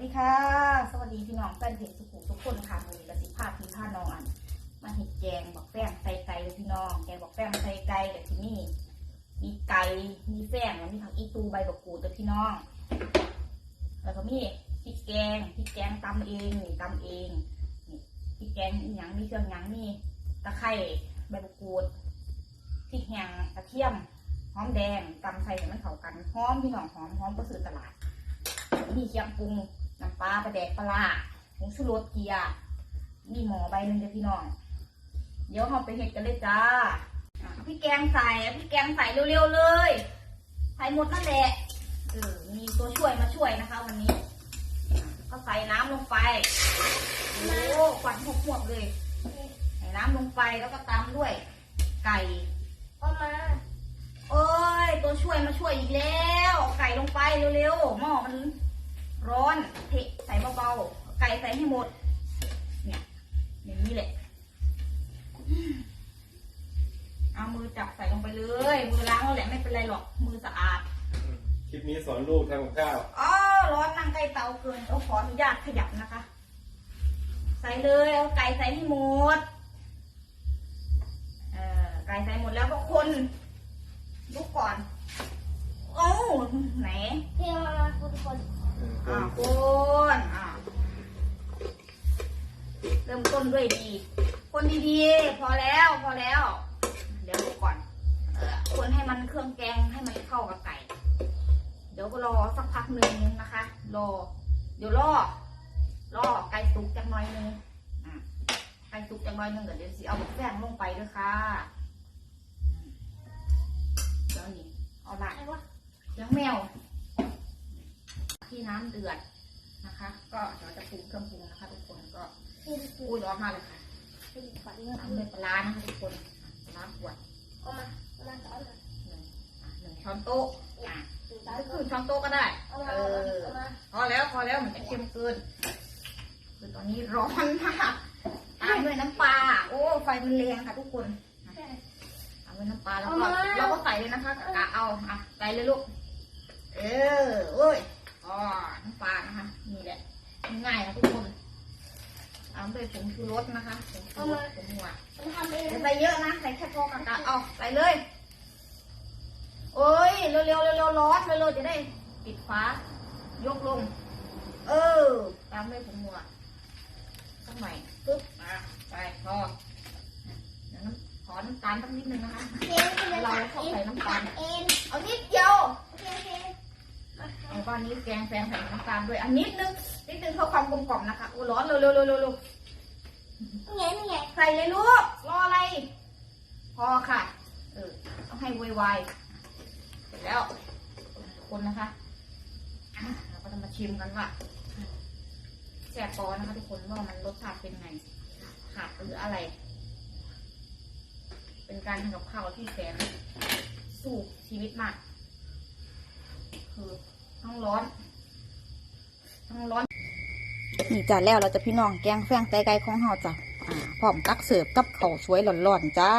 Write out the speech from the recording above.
สวัสดีค่ะ สวัสดีพี่น้องแฟนเพจสุขุมทุกคนค่ะวันนี้กสิภาพพี่ผ้านอน มาเห็ดแกงบอกแป้งใส่ไก่เลยพี่น้อง แกงบอกแป้งใส่ไก่แต่ที่นี่มีไก่มีแป้งแล้วมีผักอีตูใบบักกูดเลยพี่น้อง แล้วก็มีพริกแกงพริกแกงตำเองนี่ตำเองนี่พริกแกงอีหยังมีเครื่องหยังมีตะไคร้ใบบักกูดพริกแห้งกระเทียมหอมแดงตำใส่ให้มันเข้ากันหอมพี่น้องหอมหอมก็ซื้อตลาดมีเคียงปรุง ปลาปลาแดกปลาร้าผงชูรสเกียร์มีหมอใบหนึ่งจ้ะพี่น้อง เดี๋ยวเราไปเห็ดกันเลยจ้าพี่แกงใส่พี่แกงใส่เร็วๆเลยใส่หมดนั่นแหละเออมีตัวช่วยมาช่วยนะคะ วันนี้ ก็ใส่น้ำลงไปโอ้ควันหวกๆเลยใส่น้ำลงไปแล้วก็ตามด้วย ไก่เอามาโอ้ย ตัวช่วยมาช่วยอีกแล้ว ไก่ลงไปเร็วๆหม้อมัน ร้อนเทใส่เบาๆไก่ใส่ให้หมด เนี่ยอย่างนี้แหละอืมเอามือจับใส่ลงไปเลย มือล้างแล้วแหละไม่เป็นไรหรอก มือสะอาด คลิปนี้สอนลูกทำกับข้าวอ๋อร้อนนั่งใกล้เตาเกินเอาขออนุญาตขยับนะคะ ใส่เลยเอาไก่ใส่ให้หมด เอ่อไก่ใส่หมดแล้วก็คนลุกก่อน โอ้าไหนเทมาคนคน อ่าคนอ่าเริ่มต้นด้วยดี คนดีๆ พอแล้วพอแล้ว เดี๋ยวดูก่อน เออคนให้มันเครื่องแกงให้มันเข้ากับไก่ เดี๋ยวก็รอสักพักหนึ่งนะคะ รอ เดี๋ยวรอ รอไก่สุกจังหน่อยหนึงอะไก่สุกจังหน่อยหนึงเดี๋ยวเดี๋ยวสิเอาหมกแป้งลงไปด้วยค่ะอืมเดี๋ยวนี่เอาละใครวะเลี้ยงแมว ที่น้ำเดือดนะคะ ก็เดี๋ยวจะปรุงเครื่องปรุงนะคะ ทุกคนก็คือคืออุ้ยร้อนมากเลยค่ะคือฝันตามด้วยปลาร้านะคะทุกคนปลาร้าขวดเอามาเอามาเอามาหนึ่งอะหนึ่งช้อนโต๊ะอะถึงหตารือก็ครึ่งช้อนโต๊ะก็ได้ เอามาเออเอามาพอแล้วพอแล้วมันจะเค็มเกิน คือตอนนี้ร้อนมากตามด้วยน้ำปลา โอ้ ไฟมันแรงค่ะทุกคนตามด้วยน้ำปลาแล้วก็เราก็ใส่เลยนะคะกะเอา อะ ใส่เลยลูก เออโอ้ย อ๋อน้ำปลานะคะนี่แหละง่ายนะทุกคนตามด้วยผงชูรสนะคะผงชูรสผงหัวเอามาทำเองอย่าใส่เยอะนะใส่แค่พอกะกะเอาใส่เลย โอ้ยเร็วๆเร็วๆร้อนเร็วๆจะได้ปิดฟ้ายกลง เออ ตามด้วยผงหัวสักหน่อยปึ๊บอะไปพอเดี๋ยวน้ำขอน้ำตาลสักนิดนึงนะคะเทเราชอบใส่น้ำตาลเองเอานิดเดียว ก้อนนี้แกงแฟงใส่น้ำตาลด้วย อันนิดนึงนิดนึงเพื่อความกลมกล่อมนะคะโอ้ร้อนเร็วเร็วเร็วเร็วเร็วนี่ไงนี่ไงใส่เลยลูกรออะไร พอค่ะ เออต้องให้ไวๆเสร็จแล้ว คนนะคะอะเราก็จะมาชิมกันว่าแซ่บปอนะคะทุกคนว่ามันรสชาติเป็นไงขาดหรืออะไร เป็นการทำกับข้าวที่แสนสู้ชีวิตมาก คือ ทั้งร้อนทั้งร้อนนี่จ้าแล้วเราจะพี่น้องแกงแฟงไต่ไก่ของเฮาจ้ะอ่าพร้อมตักเสิร์ฟกับข้าวสวยร้อนๆจ้า